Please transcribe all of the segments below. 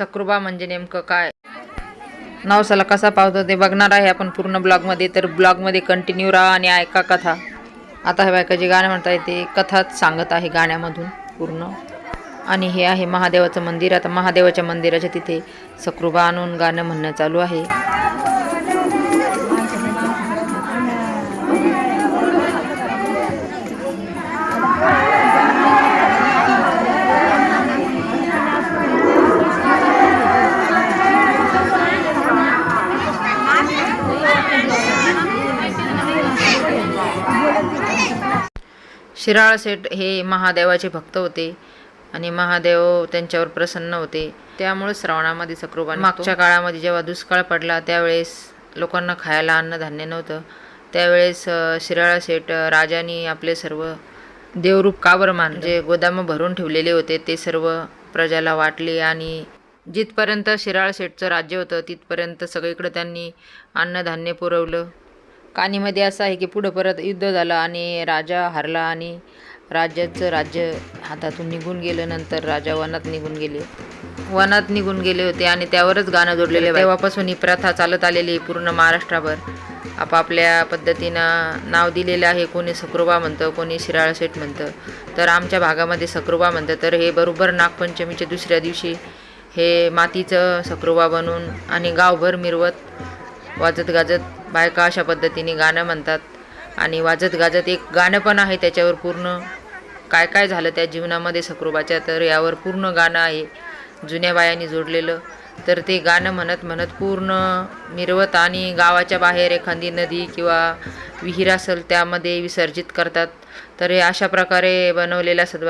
सकृबा म्हणजे नेमकं काय? नवसाला कसा पावतो ते बघणार आहे आपण पूर्ण ब्लॉगमध्ये तर ब्लॉगमध्ये कंटिन्यू राहा आणि ऐका कथा. आता हे बायका जे गाणं म्हणताय ते कथाच सांगत आहे गाण्यामधून पूर्ण. आणि हे आहे महादेवाचं मंदिर. आता महादेवाच्या मंदिराच्या तिथे सकृबा आणून गाणं म्हणणं चालू आहे. शिराळ सेठ हे महादेवाचे भक्त होते आणि महादेव त्यांच्यावर प्रसन्न होते. त्यामुळे श्रावणामध्ये सक्रोबा मागच्या काळामध्ये जेव्हा दुष्काळ पडला त्यावेळेस लोकांना खायला अन्नधान्य नव्हतं. त्यावेळेस शिराळा सेठ राजांनी आपले सर्व देवरूप कावर मान जे गोदामं भरून ठेवलेले होते ते सर्व प्रजाला वाटले आणि जिथपर्यंत शिराळ सेठचं राज्य होतं तिथपर्यंत सगळीकडे त्यांनी अन्नधान्य पुरवलं. कानीमध्ये असं आहे की पुढं परत युद्ध झालं आणि राजा हरला आणि राज्याचं राज्य हातातून निघून गेलं नंतर राजा वनात निघून गेले. वनात निघून गेले होते आणि त्यावरच गाणं जोडलेले तेव्हापासून ही प्रथा चालत आलेली आहे पूर्ण महाराष्ट्राभर. आपापल्या पद्धतीनं नाव दिलेलं आहे कोणी सक्रुबा म्हणतं कोणी शिराळसेठ म्हणतं. तर आमच्या भागामध्ये सक्रुबा म्हणतं. तर हे बरोबर नागपंचमीच्या दुसऱ्या दिवशी हे मातीचं सक्रुबा बनवून आणि गावभर मिरवत वाजत गाजत बायका अशा पद्धतीने गाणं म्हणतात. आणि वाजत गाजत एक गाणं पण आहे त्याच्यावर पूर्ण. काय काय झालं त्या जीवनामध्ये सक्रुबाच्या तर यावर पूर्ण गाणं आहे. जुन्या बायांनी जोडलेलं. तर ते गाणं म्हणत म्हणत पूर्ण मिरवत आणि गावाच्या बाहेर एखादी नदी किंवा विहीर असेल त्यामध्ये विसर्जित करतात. तर हे अशा प्रकारे बनवलेला असत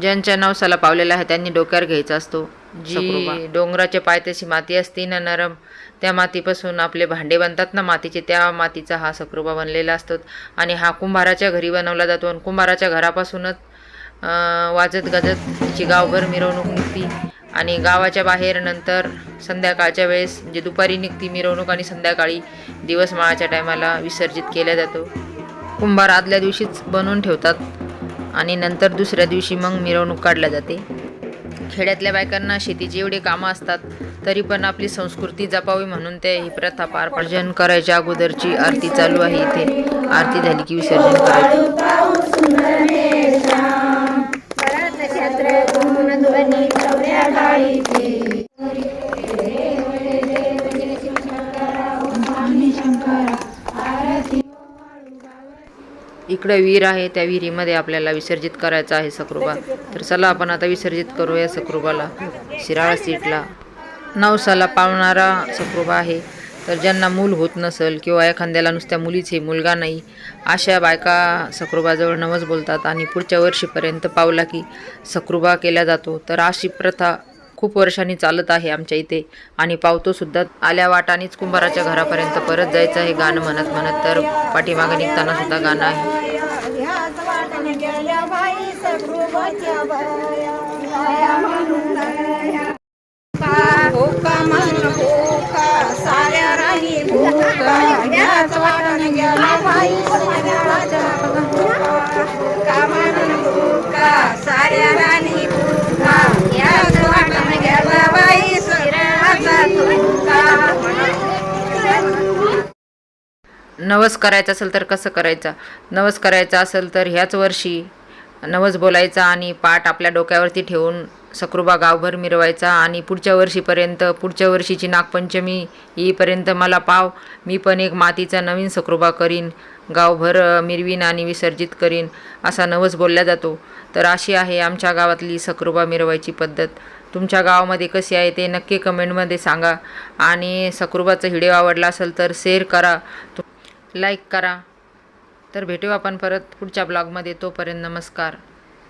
ज्यांच्या नवसाला पावलेला आहे त्यांनी डोक्यावर घ्यायचा असतो. जी डोंगराच्या पायथ्याशी माती असते ना नरम त्या मातीपासून आपले भांडे बनतात ना मातीचे त्या मातीचा हा सक्रोबा बनलेला असतो. आणि हा कुंभाराच्या घरी बनवला जातो आणि कुंभाराच्या घरापासूनच वाजत गाजत तिची गावभर मिरवणूक निघती. आणि गावाच्या बाहेर नंतर संध्याकाळच्या वेळेस म्हणजे दुपारी निघती मिरवणूक आणि संध्याकाळी दिवसमाळाच्या टायमाला विसर्जित केला जातो. कुंभार आदल्या दिवशीच बनवून ठेवतात आणि नंतर दुसऱ्या दिवशी मग मिरवणूक काढल्या जाते. खेड्यातल्या बायकांना शेतीची एवढी कामं असतात तरी पण आपली संस्कृती जपावी म्हणून ते ही प्रथा पार पार्जन करायच्या अगोदरची आरती चालू आहे इथे. आरती झाली की विसर्जन करायचं. इकडे विहीर आहे त्या विहिरीमध्ये आपल्याला विसर्जित करायचं आहे सकृबा तर चला आपण आता विसर्जित करूया सकृबाला शिराळा सीटला. नवसाला पावणारा सकृबा आहे. तर ज्यांना मूल होत नसेल किंवा एखाद्याला नुसत्या मुलीच आहे मुलगा नाही अशा बायका सकृबाजवळ नवस बोलतात आणि पुढच्या वर्षीपर्यंत पावला की सकृबा केला जातो. तर अशी प्रथा खूप वर्षांनी चालत आहे आमच्या इथे आणि पावतोसुद्धा आल्या वाटानेच कुंभाराच्या घरापर्यंत परत जायचं आहे गाणं म्हणत म्हणत. तर पाठीमागे निघतानासुद्धा गाणं आहे. गेल्या बाई सगळ्याच्या बाया. म्हणून हो मन हो भोका साऱ्या राही भूका हो नवस करायचा असेल तर कसं करायचा? नवस करायचा असेल तर ह्याच वर्षी नवस बोलायचा आणि पाठ आपल्या डोक्यावरती ठेवून सकृबा गावभर मिरवायचा आणि पुढच्या वर्षीपर्यंत पुढच्या वर्षीची नागपंचमी येईपर्यंत मला पाव मी पण एक मातीचा नवीन सकृबा करीन गावभर मिरवीन आणि विसर्जित करीन असा नवस बोलला जातो. तर अशी आहे आमच्या गावातली सकृबा मिरवायची पद्धत. तुमच्या गावामध्ये कशी आहे ते नक्की कमेंटमध्ये सांगा. आणि सक्रुबाचा व्हिडिओ आवडला असेल तर शेअर करा. लाईक करा. तर भेटू आपण परत पुढच्या ब्लॉगमध्ये. तोपर्यंत नमस्कार.